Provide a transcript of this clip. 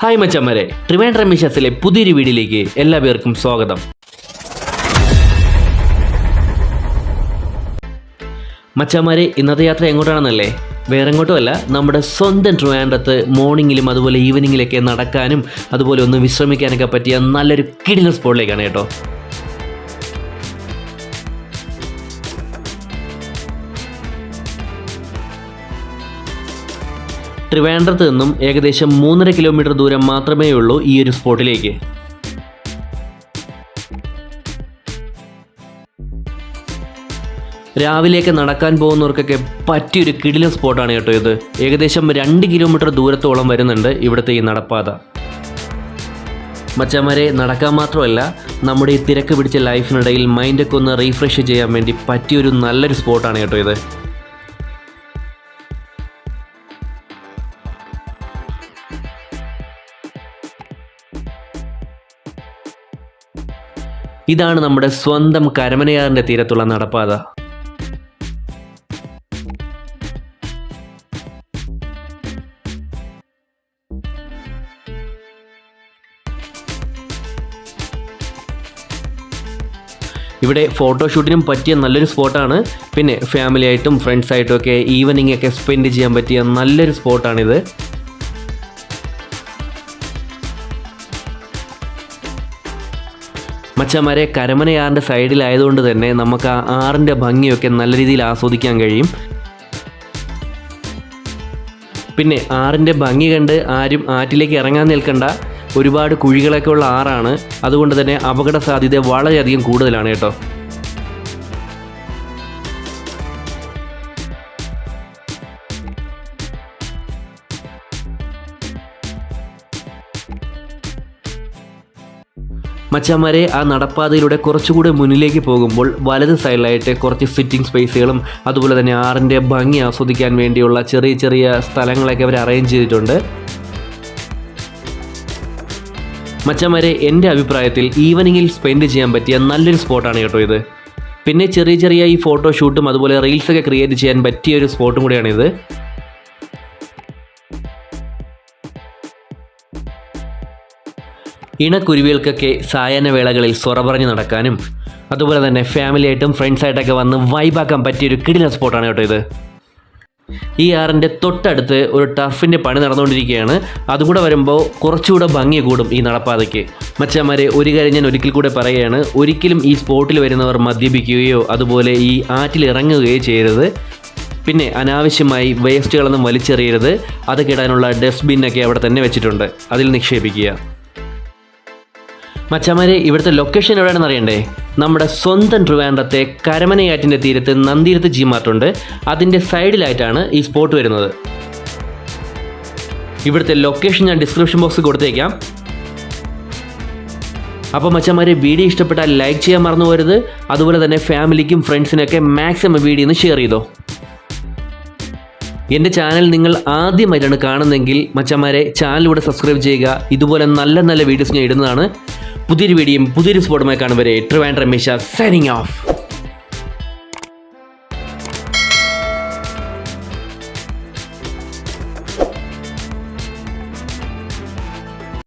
Hi മച്ചമ്മരെ Trivandrum മിഷസിലെ പുതിയൊരു വീഡിയോയിലേക്ക് എല്ലാ പേർക്കും സ്വാഗതം. മച്ചമ്മരെ ഇന്നത്തെ യാത്ര എങ്ങോട്ടാണെന്നല്ലേ? വേറെ എങ്ങോട്ടുമല്ല നമ്മുടെ സ്വന്തം ട്രിവാൻഡ്രത്ത് മോർണിംഗിലും അതുപോലെ ഈവനിങ്ങിലൊക്കെ നടക്കാനും അതുപോലെ ഒന്ന് വിശ്രമിക്കാനൊക്കെ പറ്റിയ നല്ലൊരു കിടിലൻ സ്പോട്ടിലേക്കാണ് കേട്ടോ. ട്രിവാൻഡ്രത്ത് നിന്നും ഏകദേശം മൂന്നര കിലോമീറ്റർ ദൂരം മാത്രമേ ഉള്ളൂ ഈ ഒരു സ്പോട്ടിലേക്ക്. രാവിലെയൊക്കെ നടക്കാൻ പോകുന്നവർക്കൊക്കെ പറ്റിയൊരു കിടിലൻ സ്പോട്ടാണ് കേട്ടോ ഇത്. ഏകദേശം രണ്ട് കിലോമീറ്റർ ദൂരത്തോളം വരുന്നുണ്ട് ഇവിടുത്തെ ഈ നടപ്പാത. മച്ചന്മാരെ നടക്കാൻ മാത്രമല്ല നമ്മുടെ ഈ തിരക്ക് പിടിച്ച ലൈഫിനിടയിൽ മൈൻഡൊക്കെ ഒന്ന് റീഫ്രഷ് ചെയ്യാൻ വേണ്ടി പറ്റിയൊരു നല്ലൊരു സ്പോട്ടാണ് കേട്ടോ ഇത്. ഇതാണ് നമ്മുടെ സ്വന്തം കരമനയാറിന്റെ തീരത്തുള്ള നടപ്പാത. ഇവിടെ ഫോട്ടോഷൂട്ടിനും പറ്റിയ നല്ലൊരു സ്പോട്ടാണ്. പിന്നെ ഫാമിലി ആയിട്ടും ഫ്രണ്ട്സ് ആയിട്ടും ഒക്കെ ഈവനിങ് ഒക്കെ സ്പെൻഡ് ചെയ്യാൻ പറ്റിയ നല്ലൊരു സ്പോട്ടാണിത്. മച്ചന്മാരെ കരമനയാറിന്റെ സൈഡിലായതുകൊണ്ട് തന്നെ നമുക്ക് ആ ആറിന്റെ ഭംഗിയൊക്കെ നല്ല രീതിയിൽ ആസ്വദിക്കാൻ കഴിയും. പിന്നെ ആറിന്റെ ഭംഗി കണ്ട് ആരും ആറ്റിലേക്ക് ഇറങ്ങാൻ നിൽക്കണ്ട. ഒരുപാട് കുഴികളൊക്കെ ഉള്ള ആറാണ്. അതുകൊണ്ട് തന്നെ അപകട സാധ്യത വളരെയധികം കൂടുതലാണ് കേട്ടോ. മച്ചാമാരെ ആ നടപ്പാതയിലൂടെ കുറച്ചുകൂടെ മുന്നിലേക്ക് പോകുമ്പോൾ വലത് സൈഡിലായിട്ട് കുറച്ച് സിറ്റിംഗ് സ്പേസുകളും അതുപോലെ തന്നെ ആറിന്റെ ഭംഗി ആസ്വദിക്കാൻ വേണ്ടിയുള്ള ചെറിയ ചെറിയ സ്ഥലങ്ങളൊക്കെ അവർ അറേഞ്ച് ചെയ്തിട്ടുണ്ട്. മച്ചന്മാരെ എന്റെ അഭിപ്രായത്തിൽ ഈവനിങ്ങിൽ സ്പെൻഡ് ചെയ്യാൻ പറ്റിയ നല്ലൊരു സ്പോട്ടാണ് കേട്ടോ ഇത്. പിന്നെ ചെറിയ ചെറിയ ഈ ഫോട്ടോഷൂട്ടും അതുപോലെ റീൽസൊക്കെ ക്രിയേറ്റ് ചെയ്യാൻ പറ്റിയ ഒരു സ്പോട്ടും കൂടിയാണിത് ഇണക്കുരുവികൾക്കൊക്കെ സായാഹ്നവേളകളിൽ സ്വറ പറഞ്ഞ് നടക്കാനും അതുപോലെ തന്നെ ഫാമിലിയായിട്ടും ഫ്രണ്ട്സായിട്ടൊക്കെ വന്ന് വൈബാക്കാൻ പറ്റിയ ഒരു കിടിലൻ സ്പോട്ടാണ് കേട്ടോ ഇത്. ഈ ആറിന്റെ തൊട്ടടുത്ത് ഒരു ടർഫിന്റെ പണി നടന്നുകൊണ്ടിരിക്കുകയാണ്. അതുകൂടെ വരുമ്പോൾ കുറച്ചുകൂടെ ഭംഗി കൂടും ഈ നടപ്പാതയ്ക്ക്. മച്ചന്മാരെ ഒരു കാര്യം ഞാൻ ഒരിക്കൽ കൂടെ പറയുകയാണ്. ഒരിക്കലും ഈ സ്പോട്ടിൽ വരുന്നവർ മദ്യപിക്കുകയോ അതുപോലെ ഈ ആറ്റിൽ ഇറങ്ങുകയോ ചെയ്യരുത്. പിന്നെ അനാവശ്യമായി വേസ്റ്റുകളൊന്നും വലിച്ചെറിയരുത്. അതൊക്കെ ഇടാനുള്ള ഡസ്റ്റ്ബിന്നൊക്കെ അവിടെ തന്നെ വെച്ചിട്ടുണ്ട്. അതിൽ നിക്ഷേപിക്കുക. മച്ചമാരെ ഇവിടുത്തെ ലൊക്കേഷൻ എവിടെയാണെന്ന് അറിയണ്ടേ? നമ്മുടെ സ്വന്തം ട്രിവാൻഡ്രത്തെ കരമനയാറ്റിന്റെ തീരത്ത് നന്ദീരത്ത് ജി മാർട്ടുണ്ട് അതിന്റെ സൈഡിലായിട്ടാണ് ഈ സ്പോട്ട് വരുന്നത്. ഇവിടുത്തെ ലൊക്കേഷൻ ഞാൻ ഡിസ്ക്രിപ്ഷൻ ബോക്സിൽ കൊടുത്തേക്കാം. അപ്പോൾ മച്ചന്മാരെ വീഡിയോ ഇഷ്ടപ്പെട്ടാൽ ലൈക്ക് ചെയ്യാൻ മറന്നു പോരുത്. അതുപോലെ തന്നെ ഫാമിലിക്കും ഫ്രണ്ട്സിനൊക്കെ മാക്സിമം വീഡിയോ ഒന്ന് ഷെയർ ചെയ്തോ. എന്റെ ചാനൽ നിങ്ങൾ ആദ്യമായിട്ടാണ് കാണുന്നതെങ്കിൽ മച്ചന്മാരെ ചാനലിലൂടെ സബ്സ്ക്രൈബ് ചെയ്യുക. ഇതുപോലെ നല്ല നല്ല വീഡിയോസ് ഞാൻ ഇടുന്നതാണ്. പുതിയൊരു വീഡിയോയും പുതിയൊരു സ്പോട്ടുമായി കാണുവരെ ട്രിവാൻഡ്രം സൈനിങ് ഓഫ്